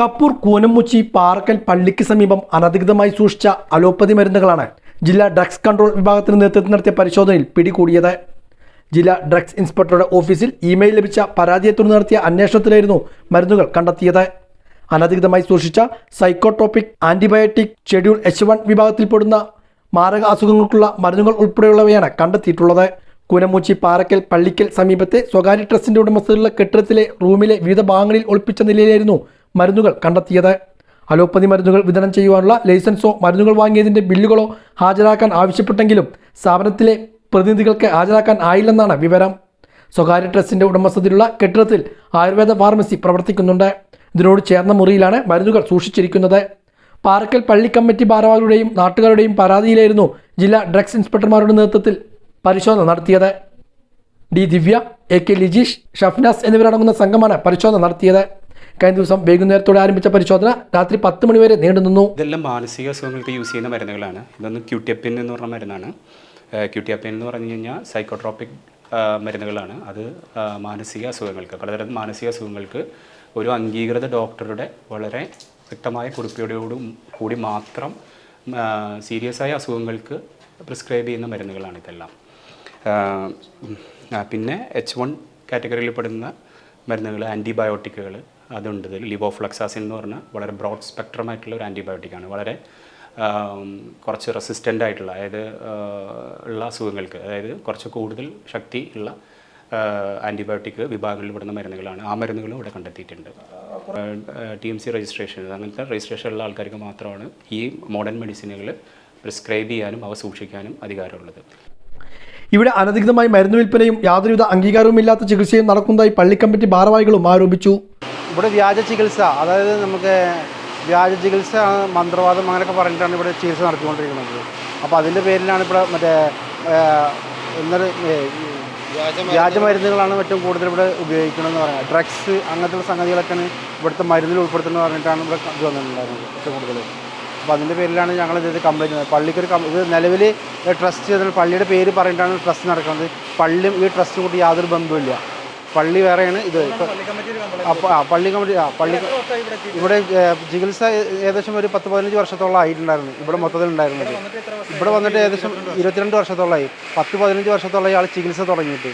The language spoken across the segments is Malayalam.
കപ്പൂർ കൂനമുച്ചി പാറക്കൽ പള്ളിക്ക് സമീപം അനധികൃതമായി സൂക്ഷിച്ച അലോപ്പതി മരുന്നുകളാണ് ജില്ലാ ഡ്രഗ്സ് കൺട്രോൾ വിഭാഗത്തിന് നേതൃത്വം നടത്തിയ പരിശോധനയിൽ പിടികൂടിയത്. ജില്ലാ ഡ്രഗ്സ് ഇൻസ്പെക്ടറുടെ ഓഫീസിൽ ഇമെയിൽ ലഭിച്ച പരാതിയെ തുടർന്ന് നടത്തിയ അന്വേഷണത്തിലായിരുന്നു മരുന്നുകൾ കണ്ടെത്തിയത്. അനധികൃതമായി സൂക്ഷിച്ച psychotropic antibiotic schedule H one വിഭാഗത്തിൽപ്പെടുന്ന മാരക അസുഖങ്ങൾക്കുള്ള മരുന്നുകൾ ഉൾപ്പെടെയുള്ളവയാണ് കണ്ടെത്തിയിട്ടുള്ളത്. കൂനമൂച്ചി പാറക്കൽ പള്ളിക്കൽ സമീപത്തെ സ്വകാര്യ ട്രസ്റ്റിന്റെ ഉടമസ്ഥതയിലുള്ള കെട്ടിടത്തിലെ റൂമിലെ വിവിധ ഭാഗങ്ങളിൽ ഒളിപ്പിച്ച നിലയിലായിരുന്നു മരുന്നുകൾ കണ്ടെത്തിയത്. അലോപ്പതി മരുന്നുകൾ വിതരണം ചെയ്യുവാനുള്ള ലൈസൻസോ മരുന്നുകൾ വാങ്ങിയതിന്റെ ബില്ലുകളോ ഹാജരാക്കാൻ ആവശ്യപ്പെട്ടെങ്കിലും സ്ഥാപനത്തിലെ പ്രതിനിധികൾക്ക് ഹാജരാക്കാൻ ആയില്ലെന്നാണ് വിവരം. സ്വകാര്യ ട്രസ്റ്റിന്റെ ഉടമസ്ഥതയിലുള്ള കെട്ടിടത്തിൽ ആയുർവേദ ഫാർമസി പ്രവർത്തിക്കുന്നുണ്ട്. ഇതിനോട് ചേർന്ന മുറിയിലാണ് മരുന്നുകൾ സൂക്ഷിച്ചിരിക്കുന്നത്. പാറക്കൽ പള്ളി കമ്മിറ്റി ഭാരവാഹികളുടെയും നാട്ടുകാരുടെയും പരാതിയിലായിരുന്നു ജില്ലാ ഡ്രഗ്സ് ഇൻസ്പെക്ടർമാരുടെ നേതൃത്വത്തിൽ പരിശോധന നടത്തിയത്. D Divya A K Lijeesh Shafnas എന്നിവരടങ്ങുന്ന സംഘമാണ് പരിശോധന നടത്തിയത്. കഴിഞ്ഞ ദിവസം വൈകുന്നേരത്തോടെ ആരംഭിച്ച പരിശോധന രാത്രി പത്ത് മണിവരെ നീണ്ടു നിന്നു. ഇതെല്ലാം മാനസിക അസുഖങ്ങൾക്ക് യൂസ് ചെയ്യുന്ന മരുന്നുകളാണ്. ഇതൊന്ന് ക്യൂട്ടിയപ്പിൻ എന്ന് പറഞ്ഞ മരുന്നാണ്. ക്യൂട്ടിയപ്പിൻ എന്ന് പറഞ്ഞു കഴിഞ്ഞാൽ സൈക്കോട്രോപ്പിക് മരുന്നുകളാണ്. അത് മാനസിക അസുഖങ്ങൾക്ക് പലതരം മാനസിക അസുഖങ്ങൾക്ക് ഒരു അംഗീകൃത ഡോക്ടറുടെ വളരെ വ്യക്തമായ കുറിപ്പോടും കൂടി മാത്രം സീരിയസ് ആയ അസുഖങ്ങൾക്ക് പ്രിസ്ക്രൈബ് ചെയ്യുന്ന മരുന്നുകളാണ് ഇതെല്ലാം. പിന്നെ എച്ച് വൺ കാറ്റഗറിയിൽ പെടുന്ന മരുന്നുകൾ ആന്റിബയോട്ടിക്കുകൾ അതുണ്ട്. ലിവോഫ്ലക്സാസിൻ എന്ന് പറഞ്ഞാൽ വളരെ ബ്രോഡ് സ്പെക്ട്രം ആയിട്ടുള്ള ഒരു ആന്റിബയോട്ടിക്കാണ് വളരെ കുറച്ച് റെസിസ്റ്റന്റ് ആയിട്ടുള്ള അതായത് ഉള്ള അസുഖങ്ങൾക്ക് അതായത് കുറച്ച് കൂടുതൽ ശക്തി ഉള്ള ആന്റിബയോട്ടിക് വിഭാഗങ്ങളിൽ പെടുന്ന മരുന്നുകളാണ്. ആ മരുന്നുകളും ഇവിടെ കണ്ടെത്തിയിട്ടുണ്ട്. ടി എം സി രജിസ്ട്രേഷൻ അങ്ങനത്തെ രജിസ്ട്രേഷൻ ഉള്ള ആൾക്കാർക്ക് മാത്രമാണ് ഈ മോഡേൺ മെഡിസിനുകൾ പ്രിസ്ക്രൈബ് ചെയ്യാനും അവ സൂക്ഷിക്കാനും അധികാരമുള്ളത്. ഇവിടെ അനധികൃതമായി മരുന്ന് വിൽപ്പനയും യാതൊരുവിധ അംഗീകാരവുമില്ലാത്ത ചികിത്സയും നടക്കുന്നതായി പള്ളി കമ്മിറ്റി ഭാരവാഹികളും ആരോപിച്ചു. ഇവിടെ വ്യാജ ചികിത്സ അതായത് നമുക്ക് വ്യാജ ചികിത്സ മന്ത്രവാദം അങ്ങനെയൊക്കെ പറഞ്ഞിട്ടാണ് ഇവിടെ ചികിത്സ നടത്തിക്കൊണ്ടിരിക്കുന്നത്. അപ്പോൾ അതിന്റെ പേരിലാണ് ഇവിടെ മറ്റേ എന്നൊരു വ്യാജ മരുന്നുകളാണ് ഏറ്റവും കൂടുതൽ ഇവിടെ ഉപയോഗിക്കണമെന്ന് പറയാം ഡ്രഗ്സ് അങ്ങനത്തെ സംഗതികളൊക്കെയാണ് ഇവിടുത്തെ മരുന്നിൽ ഉൾപ്പെടുത്തുന്നത് പറഞ്ഞിട്ടാണ് ഇവിടെ ഇത് വന്നിട്ടുണ്ടായിരുന്നത് ഏറ്റവും കൂടുതൽ. അപ്പോൾ അതിന്റെ പേരിലാണ് ഞങ്ങൾ ഇത് കംപ്ലൈന്റ് ചെയ്യുന്നത് പള്ളിക്കൊരു ഇത് നിലവിൽ ട്രസ്റ്റ് ചെയ്തിട്ട് പള്ളിയുടെ പേര് പറഞ്ഞിട്ടാണ് ട്രസ്റ്റ് നടക്കുന്നത്. പള്ളിയും ഈ ട്രസ്റ്റും കൂടി യാതൊരു ബന്ധവുമില്ല. പള്ളി വേറെയാണ്. ഇത് ആ പള്ളി കമ്മിറ്റി ആ പള്ളി ഇവിടെ ചികിത്സ ഏകദേശം ഒരു പത്ത് പതിനഞ്ച് വർഷത്തോളം ആയിട്ടുണ്ടായിരുന്നു. ഇവിടെ മൊത്തത്തിൽ ഉണ്ടായിരുന്നത്. ഇവിടെ വന്നിട്ട് ഏകദേശം ഇരുപത്തിരണ്ട് വർഷത്തോളമായി. പത്ത് പതിനഞ്ച് വർഷത്തോളം ഇയാൾ ചികിത്സ തുടങ്ങിയിട്ട്.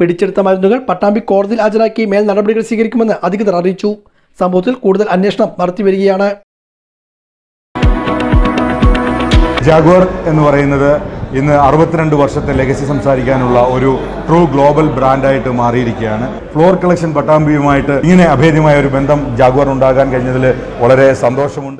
പിടിച്ചെടുത്ത മരുന്നുകൾ പട്ടാമ്പി കോടതിയിൽ ഹാജരാക്കി മേൽ നടപടികൾ സ്വീകരിക്കുമെന്ന് അധികൃതർ അറിയിച്ചു. സംഭവത്തിൽ കൂടുതൽ അന്വേഷണം നടത്തി വരികയാണ്. ജാഗ്വർ എന്ന് പറയുന്നത് ഇന്ന് അറുപത്തിരണ്ട് വർഷത്തെ ലെഗസി സംസാരിക്കാനുള്ള ഒരു ട്രൂ ഗ്ലോബൽ ബ്രാൻഡായിട്ട് മാറിയിരിക്കുകയാണ്. ഫ്ലോർ കളക്ഷൻ പട്ടാമ്പിയുമായിട്ട് ഇങ്ങനെ അഭേദ്യമായ ഒരു ബന്ധം ജാഗ്വാർ ഉണ്ടാകാൻ കഴിഞ്ഞതിൽ വളരെ സന്തോഷമുണ്ട്.